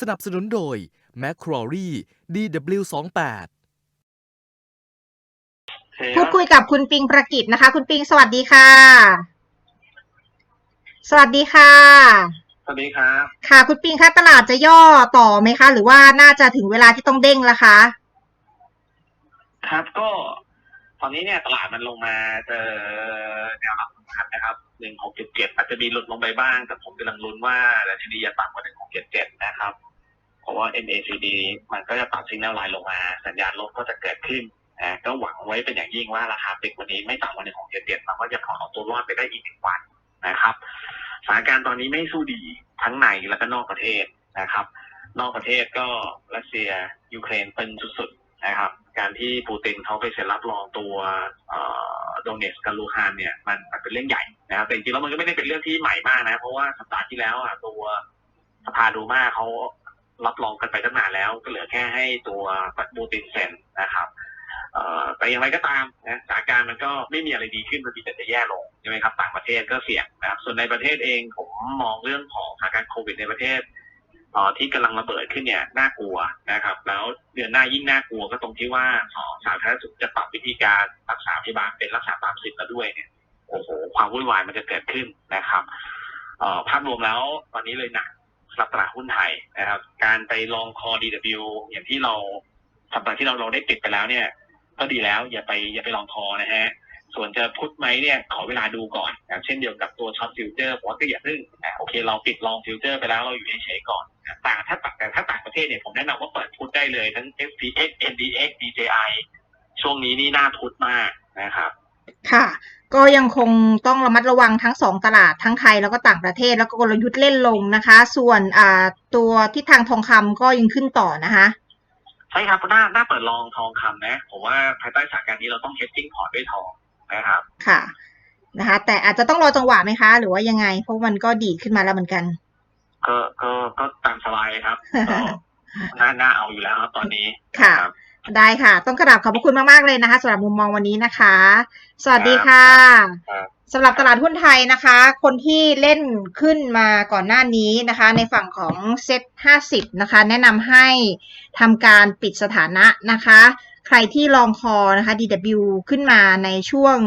สนับสนุนโดย m c q u a r e DW28 พูดคุยกับคุณปิงประกิตนะคะ คุณปิงสวัสดีค่ะ สวัสดีค่ะ สวัสดีครับ ค่ะ คุณปิงคะตลาดจะย่อต่อไหมคะ หรือว่าน่าจะถึงเวลาที่ต้องเด้งแล้วคะครับก็ตอนนี้เนี่ยตลาดมันลงมาเจอแนวรับสำคัญนะครับหนึ่งหกเจ็ดเจ็ดอาจจะมีหลุดลงไปบ้าง แต่ผมกำลังลุ้นว่าดัชนีจะต่ำกว่าหนึ่งหกเจ็ดเจ็ดนะครับเพราะ ว่า MACD มันก็จะตัดสิงแนวไลน์ลงมา สัญญาณลบก็จะเกิดขึ้นนะก็หวังไว้เป็นอย่างยิ่งว่าราคาปิดวันนี้ไม่ต่ำกว่าหนึ่งหกเจ็ดเจ็ดมันก็จะขอเอาตัวรอดไปได้อีกหนึ่งวันนะครับสถานการณ์ตอนนี้ไม่สู้ดีทั้งในและก็นอกประเทศนะครับ นอกประเทศก็รัสเซียยูเครนเป็นสุดๆนะครับ การที่ปูตินเขาไปเซ็นรับรองตัวโดเนสกับลูฮานเนี่ยมันมันเป็นเรื่องใหญ่นะครับแต่จริงๆแล้วมันก็ไม่ได้เป็นเรื่องที่ใหม่มากนะ เพราะว่าสัปดาห์ที่แล้วอะตัวสภาดูมาเขา รับรองกันไปตั้งนานแล้ว ก็เหลือแค่ให้ตัวปูตินเซ็นนะครับแต่อย่างไรก็ตามนะสถานการณ์มันก็ไม่มีอะไรดีขึ้นมันมีแต่จะแย่ลงใช่ไหมครับ ต่างประเทศก็เสี่ยงนะครับส่วนในประเทศเองผมมองเรื่องของสถานการณ์โควิดในประเทศที่กำลังระเบิดขึ้นเนี่ยน่ากลัวนะครับ แล้วเดือนหน้ายิ่งน่ากลัวก็ตรงที่ว่าสาธารณสุขจะปรับวิธีการรักษาพยาบาลเป็นรักษาตามสิทธิ์แล้วด้วยเนี่ยโอ้โหความวุ่นวายมันจะเกิดขึ้นนะครับภาพรวมแล้วตอนนี้เลยหนัก สำหรับตลาดหุ้นไทยนะครับ การไปลองคอ DW อย่างที่เราสัปดาห์ที่เราเราได้ติดไปแล้วเนี่ย ก็ดีแล้วอย่าไปอย่าไปลองคอนะฮะส่วนจะพุทธไหมเนี่ยขอเวลาดูก่อนนะเช่นเดียวกับตัวช็อตฟิวเจอร์ผมก็อย่าพิ่งอะโอเค เราปิดลองฟิวเจอร์ไปแล้วเราอยู่เฉยๆก่อนนะต่างถ้าต่างแต่ถ้าต่างประเทศเนี่ยผมแนะนำว่าเปิดพุทธได้เลยทั้ง FTX NDX DJI ช่วงนี้นี่น่าพุทธมากนะครับ ค่ะ ก็ยังคงต้องระมัดระวังทั้งสองตลาดทั้งไทยแล้วก็ต่างประเทศแล้วก็กลยุทธ์เล่นลงนะคะ ส่วนอ่าตัวทิศทางทองคำก็ยังขึ้นต่อนะคะใช่ครับน่าน่าเปิดลองทองคำนะผมว่าภายใต้สถานการณ์นี้เราต้อง hedging พอร์ตด้วยทองนะครับค่ะนะคะ แต่อาจจะต้องรอจังหวะไหมคะ หรือว่ายังไง เพราะมันก็ดีดขึ้นมาแล้วเหมือนกัน ก็ก็ก็ตามสบายเลยครับก็น่าน่าเอาอยู่แล้วครับตอนนี้ค่ะรับ ได้ค่ะ ต้องกระดาบขอบพระคุณมากๆเลยนะคะสำหรับมุมมองวันนี้นะคะ สวัสดีค่ะ ครับ สำหรับตลาดหุ้นไทยนะคะ คนที่เล่นขึ้นมาก่อนหน้านี้นะคะ ในฝั่งของเซ็ต50 นะคะ แนะนำให้ทำการปิดสถานะนะคะ ใครที่ลองคอนะคะ DW ขึ้นมาในช่วง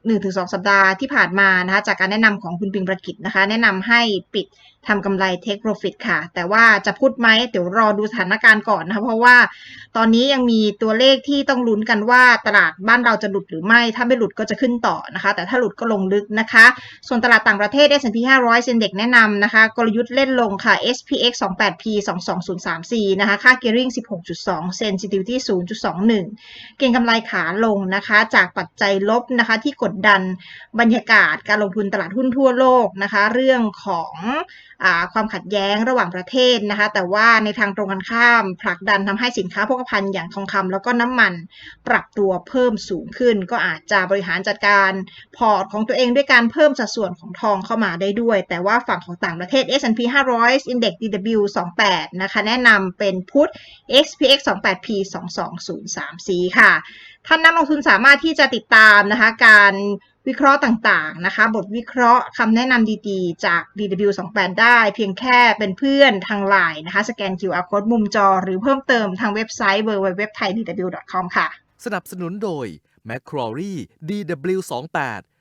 1-2 สัปดาห์ที่ผ่านมานะคะ จากการแนะนำของคุณปิงประกิตนะคะ แนะนำให้ปิดทำกำไร take profit ค่ะ แต่ว่าจะพูดไหมเดี๋ยวรอดูสถานการณ์ก่อนนะคะ เพราะว่าตอนนี้ยังมีตัวเลขที่ต้องลุ้นกันว่าตลาดบ้านเราจะหลุดหรือไม่ ถ้าไม่หลุดก็จะขึ้นต่อนะคะ แต่ถ้าหลุดก็ลงลึกนะคะ ส่วนตลาดต่างประเทศ S&P 500 เซ็นเด็กแนะนำนะคะ กลยุทธ์เล่นลงค่ะ SPX 28P 22034 นะคะ ค่า gearing 16.2 sensitivity 0.21 เก็งกำไรขาลงนะคะ จากปัจจัยลบนะคะ ที่กดดันบรรยากาศการลงทุนตลาดหุ้นทั่วโลกนะคะ เรื่องของอความขัดแย้งระหว่างประเทศนะคะ แต่ว่าในทางตรงกันข้ามผลักดันทำให้สินค้าโภคภัณฑ์อย่างทองคำแล้วก็น้ำมันปรับตัวเพิ่มสูงขึ้น ก็อาจจะบริหารจัดการพอร์ตของตัวเองด้วยการเพิ่มสัดส่วนของทองเข้ามาได้ด้วย แต่ว่าฝั่งของต่างประเทศ S&P 500 Index DW 28นะคะ แนะนำเป็นพุท XPX 28P 22034 ค่ะ ท่านนักลงทุนสามารถที่จะติดตามนะคะ การวิเคราะห์ต่างๆนะคะ บทวิเคราะห์คำแนะนำดีๆ จาก DW 28 ได้ เพียงแค่เป็นเพื่อนทางไลน์นะคะ สแกน QR code มุมจอ หรือเพิ่มเติมทางเว็บไซต์ www.thaidw.com ค่ะ สนับสนุนโดย m c q u a r e DW28